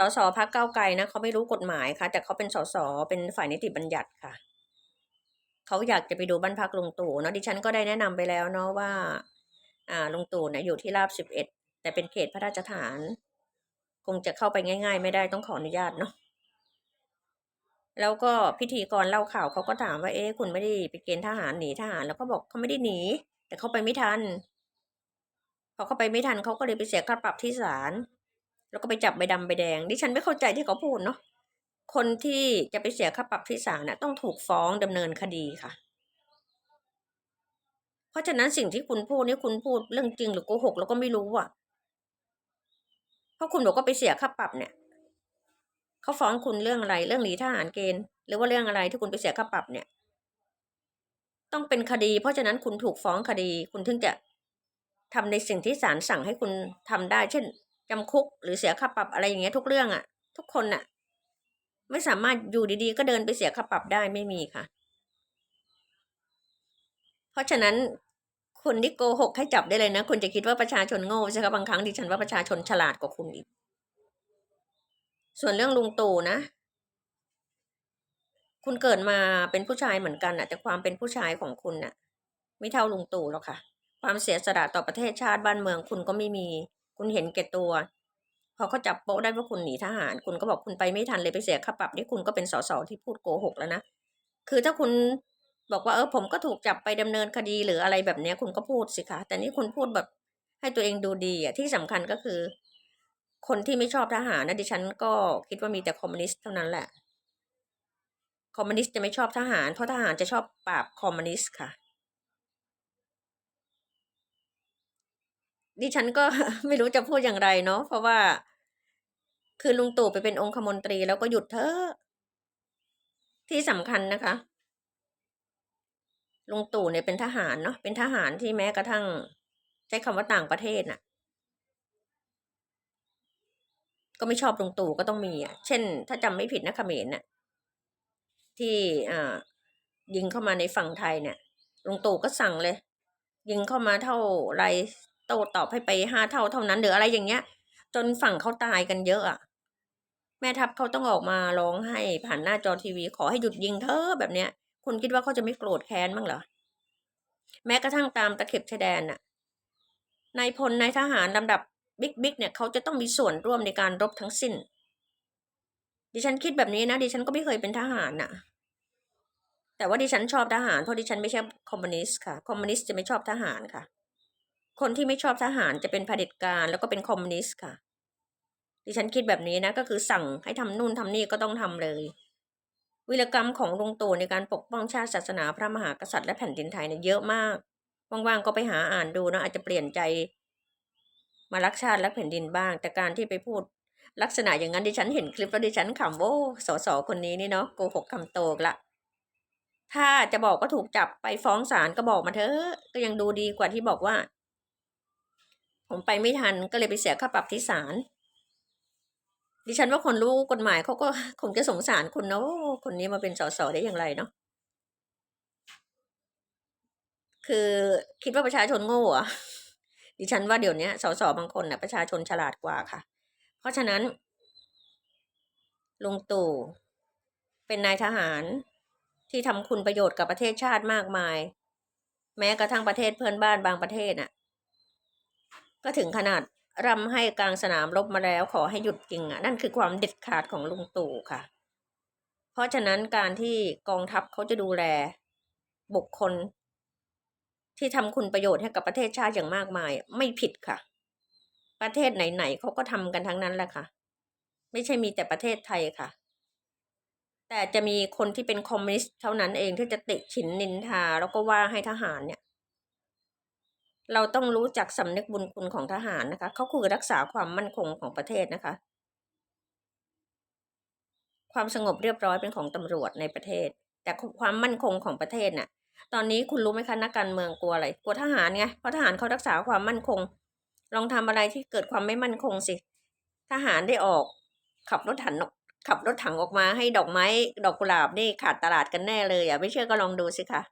สสพักเก้าไกลนะเขาไม่รู้กฎหมายค่ะ แต่เขาเป็นสสเป็นฝ่ายนิติบัญญัติค่ะเขาอยากจะไปดูบ้านพักลุงตู่เนาะดิฉันก็ได้แนะนำไปแล้วเนาะว่า อ่าลุงตู่เนี่ยอยู่ที่ราบสิบเอ็ดแต่เป็นเขตพระราชฐาน คงจะเข้าไปง่าย ๆ ไม่ได้ต้องขออนุญาตเนาะแล้วก็พิธีกรเล่าข่าวเขาก็ถามว่าเอ๊ะคุณไม่ได้ไปเกณฑ์ทหารหนีทหาร แล้วก็บอกเขาไม่ได้หนี แต่เขาไปไม่ทันพอเขาไปไม่ทันเขาก็เลยไปเสียค่าปรับที่ศาล แล้วก็ไปจับใบดำใบแดง ดิฉันไม่เข้าใจที่เขาพูดเนาะคนที่จะไปเสียค่าปรับที่ศาลน่ะต้องถูกฟ้องดำเนินคดีค่ะ เพราะฉะนั้นสิ่งที่คุณพูดนี่คุณพูดเรื่องจริงหรือโกหกเราก็ไม่รู้อะเพราะคุณบอกว่าไปเสียค่าปรับเนี่ยเขาฟ้องคุณเรื่องอะไร เรื่องหนีทหารเกณฑ์หรือว่าเรื่องอะไรที่คุณไปเสียค่าปรับเนี่ย ต้องเป็นคดี เพราะฉะนั้นคุณถูกฟ้องคดี คุณถึงจะทำในสิ่งที่ศาลสั่งให้คุณทำได้ เช่น จำคุกหรือเสียค่าปรับอะไรอย่างเงี้ยทุกเรื่องอะ่ะ ทุกคนน่ะ ไม่สามารถอยู่ดีๆ ก็เดินไปเสียค่าปรับได้ไม่มีค่ะ เพราะฉะนั้นคุณที่โกหกให้จับได้เลยนะคุณจะคิดว่าประชาชนโง่ใช่ไหมบางครั้งดิฉันว่าประชาชนฉลาดกว่าคุณอีก ส่วนเรื่องลุงตู่นะ คุณเกิดมาเป็นผู้ชายเหมือนกันน่ะแต่ความเป็นผู้ชายของคุณน่ะ ไม่เท่าลุงตู่หรอกค่ะ ความเสียสละต่อประเทศชาติบ้านเมืองคุณก็ไม่มี คุณเห็นแก่ตัว พอเขาจับโป๊ะได้ว่าคุณหนีทหาร คุณก็บอกคุณไปไม่ทันเลยไปเสียค่าปรับนี่คุณก็เป็นสสที่พูดโกหกแล้วนะคือถ้าคุณบอกว่าเออผมก็ถูกจับไปดำเนินคดีหรืออะไรแบบเนี้ยคุณก็พูดสิคะแต่นี่คุณพูดแบบให้ตัวเองดูดีอะที่สำคัญก็คือ คนที่ไม่ชอบทหารนะดิฉันก็คิดว่ามีแต่คอมมิวนิสต์เท่านั้นแหละคอมมิวนิสต์จะไม่ชอบทหารเพราะทหารจะชอบปราบคอมมิวนิสต์ค่ะ ดิฉันก็ไม่รู้จะพูดอย่างไรเนาะเพราะว่า คือลุงตู่ไปเป็นองคมนตรีแล้วก็หยุดเถอะที่สำคัญนะคะลุงตู่เนี่ยเป็นทหารเนาะเป็นทหารที่แม้กระทั่ง ใช้คำว่าต่างประเทศน่ะ ก็ไม่ชอบลุงตู่ก็ต้องมีอะ เช่น ถ้าจำไม่ผิดนะเขมรน่ะที่อ่ายิงเข้ามาในฝั่งไทยเนี่ยลุงตู่ก็สั่งเลย ยิงเข้ามาเท่าไร โต้ตอบให้ไปห้าเท่าเท่านั้นหรืออะไรอย่างเงี้ย จนฝั่งเขาตายกันเยอะอะแม่ทัพเขาต้องออกมาร้องให้ผ่านหน้าจอทีวี ขอให้หยุดยิงเธอแบบเนี้ยคุณคิดว่าเขาจะไม่โกรธแค้นบ้างเหรอ แม้กระทั่งตามตะเข็บชายแดนน่ะนายพลนายทหารลำดับบิ๊กบิ๊กเนี่ยเขาจะต้องมีส่วนร่วมในการรบทั้งสิ้น ดิฉันคิดแบบนี้นะ ดิฉันก็ไม่เคยเป็นทหารน่ะ แต่ว่าดิฉันชอบทหารเพราะดิฉันไม่ใช่คอมมิวนิสต์ค่ะ คอมมิวนิสต์จะไม่ชอบทหารค่ะ คนที่ไม่ชอบทหารจะเป็นเผด็จการแล้วก็เป็นคอมมิวนิสต์ค่ะ ดิฉันคิดแบบนี้นะ ก็คือสั่งให้ทำนู่นทำนี่ก็ต้องทำเลย วิรกรรมของลุงตู่ในการปกป้องชาติศาสนาพระมหากษัตริย์และแผ่นดินไทยเนี่ยเยอะมาก ว่างๆก็ไปหาอ่านดูนะอาจจะเปลี่ยนใจ มารักชาติและแผ่นดินบ้าง แต่การที่ไปพูดลักษณะอย่างนั้นดิฉันเห็นคลิปแล้วดิฉันขำโอ้สสคนนี้นี่เนาะโกหกคำโตกละ ถ้าจะบอกก็ถูกจับไปฟ้องศาลก็บอกมาเถอะ ก็ยังดูดีกว่าที่บอกว่า ผมไปไม่ทันก็เลยไปเสียค่าปรับที่ศาลดิฉันว่าคนรู้กฎหมายเขาก็คงจะสงสารคุณเนาะคนนี้มาเป็นสสได้อย่างไรเนาะคือคิดว่าประชาชนโง่อะดิฉันว่าเดี๋ยวนี้สสบางคนนะประชาชนฉลาดกว่าค่ะ เพราะฉะนั้นลุงตู่เป็นนายทหารที่ทำคุณประโยชน์กับประเทศชาติมากมาย แม้กระทั่งประเทศเพื่อนบ้านบางประเทศน่ะ ก็ถึงขนาดรำให้กลางสนามรบมาแล้วขอให้หยุดจริงอะนั่นคือความเด็ดขาดของลุงตู่ค่ะ เพราะฉะนั้นการที่กองทัพเขาจะดูแล บุคคล ที่ทำคุณประโยชน์ให้กับประเทศชาติอย่างมากมาย ไม่ผิดค่ะ ประเทศไหนๆเขาก็ทำกันทั้งนั้นแหละค่ะ ไม่ใช่มีแต่ประเทศไทยค่ะ แต่จะมีคนที่เป็นคอมมิวนิสต์เท่านั้นเองที่จะติฉินนินทา แล้วก็ว่าให้ทหารเนี่ย เราต้องรู้จักสำนึกบุญคุณของทหารนะคะ เขาคือรักษาความมั่นคงของประเทศนะคะ ความสงบเรียบร้อยเป็นของตำรวจในประเทศ แต่ความมั่นคงของประเทศน่ะ ตอนนี้คุณรู้ไหมคะนักการเมืองกลัวอะไร กลัวทหารไง เพราะทหารเขารักษาความมั่นคง ลองทำอะไรที่เกิดความไม่มั่นคงสิ ทหารได้ออก ขับรถถังขับรถถังออกมาให้ดอกไม้ ดอกกุหลาบนี่ขาดตลาดกันแน่เลยอะไม่เชื่อก็ลองดูสิคะ